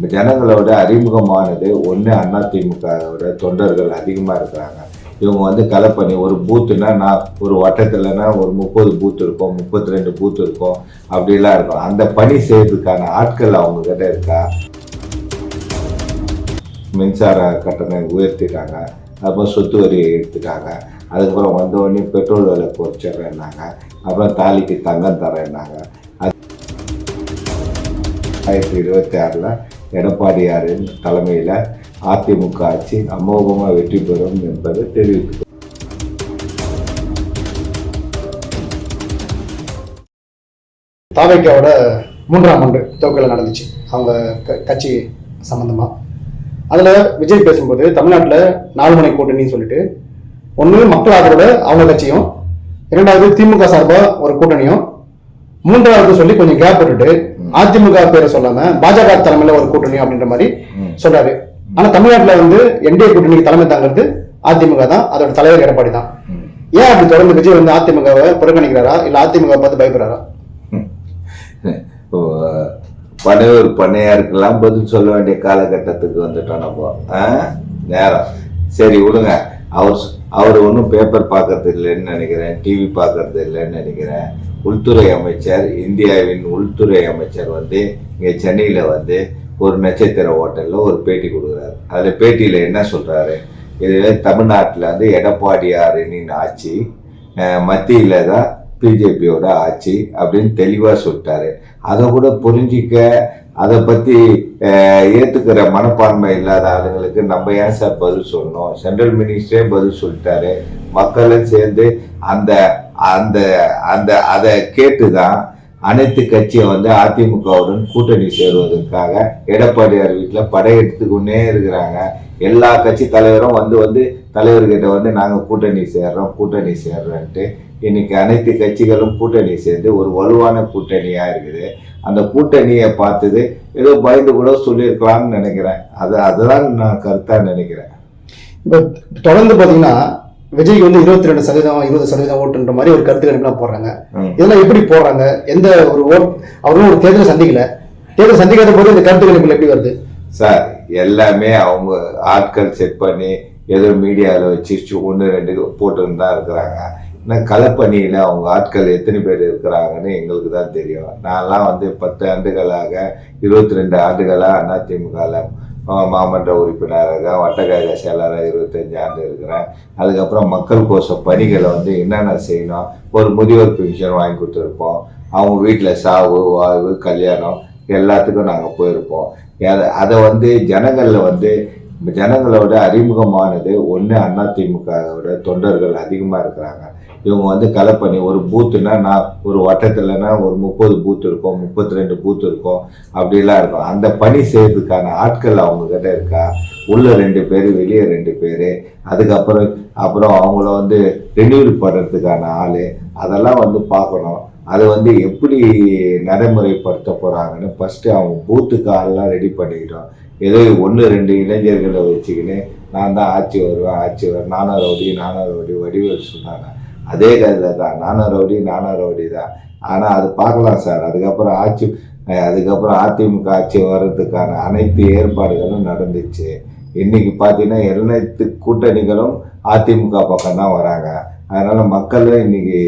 இந்த ஜனங்களோட அறிமுகமானது ஒன்று அதிமுகவோட தொண்டர்கள் அதிகமாக இருக்கிறாங்க. இவங்க வந்து கலை பண்ணி ஒரு பூத்துனா நான் ஒரு வட்டத்தில்னா ஒரு முப்பது பூத் இருக்கும் முப்பத்தி ரெண்டு பூத் இருக்கும் அப்படிலாம் இருக்கும். அந்த பணி செய்யறதுக்கான ஆட்கள் அவங்க கிட்ட இருக்கா? மின்சார கட்டணம் உயர்த்திட்டாங்க. அப்புறம் சொத்து வரி எடுத்துட்டாங்க. அதுக்கப்புறம் வந்த உடனே பெட்ரோல் விலை குறைச்சிட்றேன்னாங்க. அப்புறம் தாலிக்கு தங்கம் தரேன்னாங்க. அது ஆயிரத்தி இருபத்தி ஆறில் எடப்பாடியாரின் தலைமையில் அதிமுக ஆட்சி அமோகமாக வெற்றி பெறும் என்பது தெரிவித்து தாவைக்காவோட மூன்றாம் ஆண்டு துவக்கல நடந்துச்சு. அவங்க க- கட்சி சம்மந்தமாக அதில் விஜய் பேசும்போது தமிழ்நாட்டில் நாலு மணி கூட்டணின்னு சொல்லிட்டு ஒன்று மக்கள் ஆதரவோட அவங்க கட்சியும் இரண்டாவது திமுக சார்பாக ஒரு கூட்டணியும் மூன்றாவது சொல்லி கொஞ்சம் கேப் விட்டுட்டு அதிமுக பேரை சொல்லாம பாஜக தலைமையில ஒரு கூட்டணி அப்படின்ற மாதிரி. சொல்றாரு. ஆனா தமிழ்நாட்டுல வந்து என்டிஏ கூட்டணிக்கு தலைமை தாங்கிறது அதிமுக தான். அதோட தலைவர் எடப்பாடி தான். ஏன் அப்படி தொடர்ந்து விஜய் வந்து அதிமுகவை புறக்கணிக்கிறாரா? இல்ல அதிமுக பார்த்து பயப்படுறாரா? பனையூர் பண்ணையாருக்கெல்லாம் பதில் சொல்ல வேண்டிய காலகட்டத்துக்கு வந்துட்டோம் நம்ம? நேரம். சரி விடுங்க. அவர் அவர் ஒன்றும் பேப்பர் பார்க்கறது இல்லைன்னு நினைக்கிறேன் டிவி பார்க்கறது இல்லைன்னு நினைக்கிறேன். உள்துறை அமைச்சர் இந்தியாவின் உள்துறை அமைச்சர் வந்து இங்கே சென்னையில் வந்து ஒரு நட்சத்திர ஹோட்டலில் ஒரு பேட்டி கொடுக்குறாரு. அதில் பேட்டியில் என்ன சொல்கிறாரு இதுவே தமிழ்நாட்டில் வந்து எடப்பாடியாரின் ஆட்சி மத்தியில் தான் பிஜேபியோட ஆட்சி அப்படின்னு தெளிவாக சொல்லிட்டாரு. அதை கூட புரிஞ்சிக்க அதை பற்றி ஏற்றுக்கிற மனப்பான்மை இல்லாத ஆளுங்களுக்கு நம்ம ஏன் சார் பதில் சொல்லணும்? சென்ட்ரல் மினிஸ்டரே பதில் சொல்லிட்டாரு. மக்களும் சேர்ந்து அந்த அந்த அந்த அதை கேட்டு தான் அனைத்து கட்சியை வந்து அதிமுகவுடன் கூட்டணி சேருவதற்காக எடப்பாடியார் வீட்டில் படையெடுத்துக்கொண்டே இருக்கிறாங்க. எல்லா கட்சி தலைவரும் வந்து வந்து தலைவர்கிட்ட வந்து நாங்கள் கூட்டணி சேர்றோம் கூட்டணி சேர்றோன்ட்டு. இன்னைக்கு அனைத்து கட்சிகளும் கூட்டணி சேர்ந்து ஒரு வலுவான கூட்டணியாக இருக்குது. அந்த கூட்டணியை பார்த்தது ஏதோ பயந்து கூட சொல்லியிருக்கலாம்னு நினைக்கிறேன். அது அதுதான் நான் கருத்தாக நினைக்கிறேன். இப்போ தொடர்ந்து பாத்தீங்கன்னா விஜய்க்கு வந்து இருபத்தி ரெண்டு சதவீதம் இருபது சதவீதம் ஓட்டுன்ற மாதிரி ஒரு கருத்து கணிப்புலாம் போடுறாங்க. இதெல்லாம் எப்படி போடுறாங்க? எந்த ஒரு ஓட் அவரும் ஒரு தேர்தல் சந்திக்கல. தேர்தல் சந்திக்காத போது இந்த கருத்து கணிப்புகள் எப்படி வருது? சார் எல்லாமே அவங்க ஆட்கள் செட் பண்ணி ஏதோ மீடியாவில் வச்சு ஒன்று ரெண்டு போட்டுன்னு தான் இருக்கிறாங்க. ஆனால் களப்பணியில் அவங்க ஆட்கள் எத்தனை பேர் இருக்கிறாங்கன்னு எங்களுக்கு தான் தெரியும். நான்லாம் வந்து பத்து ஆண்டுகளாக இருபத்தி ரெண்டு ஆண்டுகளாக அதிமுகவில் மாமன்ற உறுப்பினராக வட்டக்கழக செயலராக இருபத்தஞ்சு ஆண்டு இருக்கிறேன். அதுக்கப்புறம் மக்கள் கோஷ பணிகளை வந்து என்னென்ன செய்யணும் ஒரு முதியோர் பென்ஷன் வாங்கி கொடுத்துருப்போம். அவங்க வீட்டில் சாவு வாழ்வு கல்யாணம் எல்லாத்துக்கும் நாங்கள் போயிருப்போம். அதை- அதை வந்து ஜனங்களில் வந்து ஜனங்களோட அறிமுகமானது ஒன்று அதிமுகவோட தொண்டர்கள் அதிகமாக இருக்கிறாங்க. இவங்க வந்து கலை பண்ணி ஒரு பூத்துனா நான் ஒரு வட்டத்துலனா ஒரு முப்பது பூத் இருக்கும் முப்பத்தி ரெண்டு பூத் இருக்கும். அப்படிலாம் இருக்கும். அந்த பணி செய்யறதுக்கான ஆட்கள் அவங்க கிட்ட இருக்கா? உள்ள ரெண்டு பேர் வெளியே ரெண்டு பேர். அதுக்கப்புறம் அப்புறம் அவங்கள வந்து ரெனியூல் பண்ணுறதுக்கான ஆள். அதெல்லாம் வந்து பார்க்கணும். அதை வந்து எப்படி நடைமுறைப்படுத்த போகிறாங்கன்னு ஃபஸ்ட்டு அவங்க பூத்துக்கு ஆள்லாம் ரெடி பண்ணிக்கிட்டோம். ஏதோ ஒன்று ரெண்டு இளைஞர்களை வச்சுக்கின்னு நான் தான் ஆட்சி வருவேன் ஆட்சி வருவேன் நானும் ரவுடி நானும் ரவுடி வடிவேல் சொன்னாங்க. அதே கதையில் தான் நானும் ரவுடி நானும் ரவுடி தான். ஆனால் அது பார்க்கலாம் சார். அதுக்கப்புறம் ஆட்சி அதுக்கப்புறம் அதிமுக ஆட்சி வர்றதுக்கான அனைத்து ஏற்பாடுகளும் நடந்துச்சு. இன்னைக்கு பார்த்தீங்கன்னா அனைத்து கூட்டணிகளும் அதிமுக பக்கம் தான் வராங்க. அதனால் மக்களும் இன்னைக்கு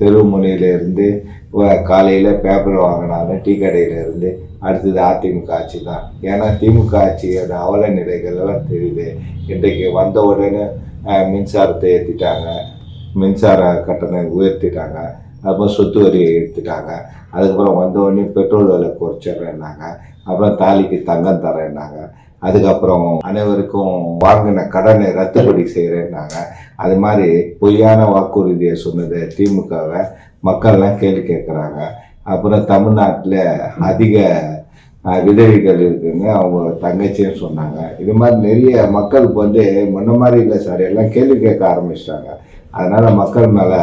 தெரு முனையில இருந்து காலையில் பேப்பர் வாங்கினாலும் டீ கடையிலேருந்து அடுத்தது அதிமுக ஆட்சி தான் ஏன்னா திமுக ஆட்சியோட அவல நிலைகள் எல்லாம் தெரியுது. இன்றைக்கு வந்த உடனே மின்சாரத்தை ஏற்றிட்டாங்க மின்சார கட்டணம் உயர்த்திட்டாங்க. அப்புறம் சொத்து வரி எடுத்துட்டாங்க. அதுக்கப்புறம் வந்த உடனே பெட்ரோல் விலை குறைச்சிட்றேன்னாங்க. அப்புறம் தாலிக்கு தங்கம் தரேன்னாங்க. அதுக்கப்புறம் அனைவருக்கும் வாங்கின கடனை ரத்துப்படி செய்கிறேன்னாங்க அது மாதிரி பொய்யான வாக்குறுதியை சொன்னது திமுகவை மக்கள்லாம் கேள்வி கேட்குறாங்க. அப்புறம் தமிழ்நாட்டில் அதிக விதவிகள் இருக்குதுன்னு இருக்குன்னு அவங்க தங்கச்சின்னு சொன்னாங்க. இது மாதிரி நிறைய மக்களுக்கு வந்து முன்ன மாதிரி இல்லை சார். எல்லாம் கேள்வி கேட்க ஆரம்பிச்சிட்டாங்க. அதனால் மக்கள் மேலே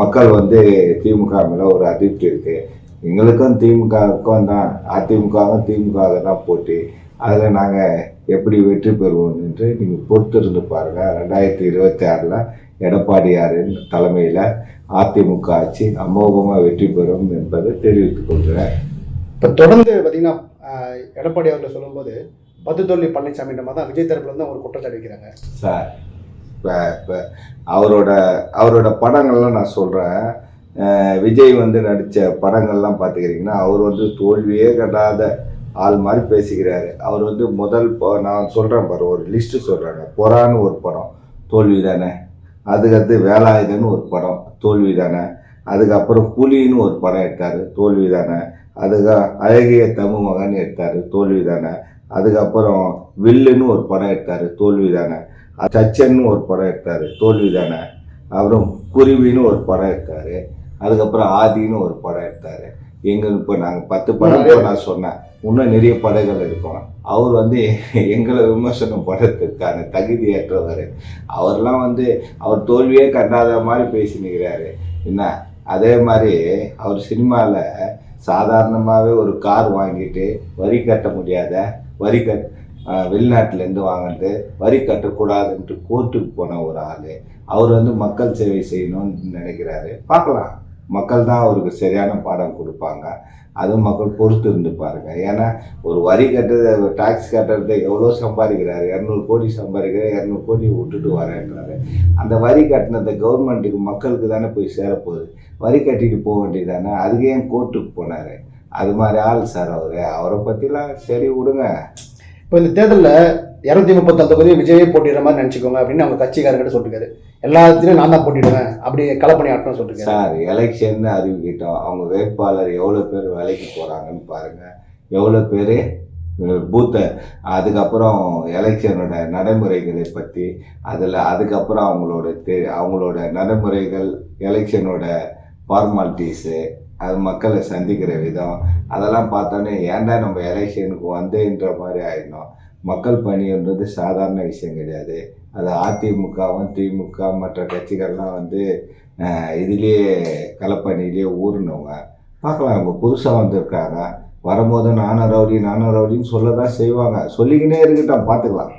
மக்கள் வந்து திமுக மேலே ஒரு அதிருப்தி இருக்குது எங்களுக்கும் திமுகவுக்கும் தான் அதிமுகவும் திமுக தான் போட்டி. அதில் நாங்கள் எப்படி வெற்றி பெறுவோம் என்று நீங்கள் பொறுத்திருந்து பாருங்கள் ரெண்டாயிரத்தி இருபத்தி ஆறில் எடப்பாடியாரின் தலைமையில் அதிமுக ஆட்சி அமோகமாக வெற்றி பெறும் என்பதை தெரிவித்துக் கொள்கிறேன். இப்போ தொடர்ந்து பார்த்தீங்கன்னா எடப்பாடி அவர்களை சொல்லும்போது பத்து தோல்வி பழனிசாமின்ற மாதிரி தான் விஜய் தரப்புல இருந்து ஒரு குற்றச்சாட்டு வைக்கிறாங்க. சார் இப்போ இப்போ அவரோட அவரோட படங்கள்லாம் நான் சொல்கிறேன் விஜய் வந்து நடித்த படங்கள்லாம் பார்த்துக்கிறீங்கன்னா அவர் வந்து தோல்வியே கண்டாத ஆள் மாதிரி பேசிக்கிறாரு. அவர் வந்து முதல் நான் சொல்கிறேன் பாரு ஒரு லிஸ்ட்டு சொல்கிறாங்க பொறான்னு ஒரு படம் தோல்வி தானே அதுக்கடுத்து வேலாயுதன்னு ஒரு படம் தோல்வி தானே அதுக்கப்புறம் புலின்னு ஒரு படம் எடுத்தார் தோல்வி தானே அதுக்கு அழகிய தமிழ் மகன் எடுத்தார் தோல்வி தானே அதுக்கப்புறம் வில்லுன்னு ஒரு படம் எடுத்தார் தோல்வி தானே சச்சன்னு ஒரு படம் எடுத்தார் தோல்வி தானே அப்புறம் குருவின்னு ஒரு படம் எடுத்தார். அதுக்கப்புறம் ஆதின்னு ஒரு படம் எடுத்தார். எங்க இப்போ நாங்கள் பத்து படம் நான் சொன்னேன். இன்னும் நிறைய படங்கள் இருக்கும் அவர் வந்து எங்களை விமர்சனம் படத்துக்கான தகுதியற்றவர். அவர்லாம் வந்து அவர் தோல்வியே கண்டாத மாதிரி பேசினுக்கிறாரு. என்ன? அதே மாதிரி அவர் சினிமாவில் சாதாரணமாகவே ஒரு கார் வாங்கிட்டு வரி கட்ட முடியாத வரி கட் வெளிநாட்டிலேருந்து வாங்கிட்டு வரி கட்டக்கூடாதுன்ட்டு கோர்ட்டுக்கு போன ஒரு ஆள். அவர் வந்து மக்கள் சேவை செய்யணும்னு நினைக்கிறாரு. பார்க்கலாம். மக்கள் தான் அவருக்கு சரியான பாடம் கொடுப்பாங்க. அதுவும் மக்கள் பொறுத்து இருந்து பாருங்கள் ஏன்னா ஒரு வரி கட்டுறது டாக்ஸ் கட்டுறது எவ்வளோ சம்பாதிக்கிறாரு? இரநூறு கோடி சம்பாதிக்கிறார் இரநூறு கோடி விட்டுட்டு வரேன்றாரு அந்த வரி கட்டினதை கவர்மெண்ட்டுக்கு மக்களுக்கு தானே போய் சேரப்போகுது? வரி கட்டிட்டு போக வேண்டியது தானே அதுக்கு ஏன் கோர்ட்டுக்கு போனார்? அது மாதிரி ஆள் சார் அவர். அவரை பற்றிலாம் சரி விடுங்க. இப்போ இந்த தேர்தலில் இரநூத்தி முப்பத்தாறு தொகுதி விஜயே போட்டிடுற மாதிரி நினச்சிக்கோங்க அப்படின்னு அவங்க கட்சிக்காரங்கிட்ட சொல்லிருக்காரு. எல்லாத்துலையும் நான் தான் போட்டிடுவேன். அப்படி களப்பணி ஆட்டணும் சொல்லிருக்காரு. சார் எலெக்ஷன் அறிவிக்கிட்டோம். அவங்க வேட்பாளர் எவ்வளோ பேர் வேலைக்கு போகிறாங்கன்னு பாருங்கள் எவ்வளோ பேர் பூத்தை அதுக்கப்புறம் எலெக்ஷனோட நடைமுறைகளை பற்றி அதில் அதுக்கப்புறம் அவங்களோட தெ அவங்களோட நடைமுறைகள் எலெக்ஷனோட ஃபார்மாலிட்டிஸு அது மக்களை சந்திக்கிற விதம் அதெல்லாம் பார்த்தோன்னே ஏன்டா நம்ம எலெக்ஷனுக்கு வந்தேன்ற மாதிரி ஆயிடணும். மக்கள் பணின்றது சாதாரண விஷயம் கிடையாது. அது அதிமுகவும் திமுக மற்ற கட்சிகள்லாம் வந்து இதுலேயே களப்பணியிலேயே ஊறினவங்க. பார்க்கலாம் அவங்க புதுசாக வந்திருக்காங்க. வரும்போது நானும் ரவுடி நானும் ரவுடின்னு சொல்ல தான் செய்வாங்க. சொல்லிக்கினே இருக்கட்டும் பார்த்துக்கலாம்.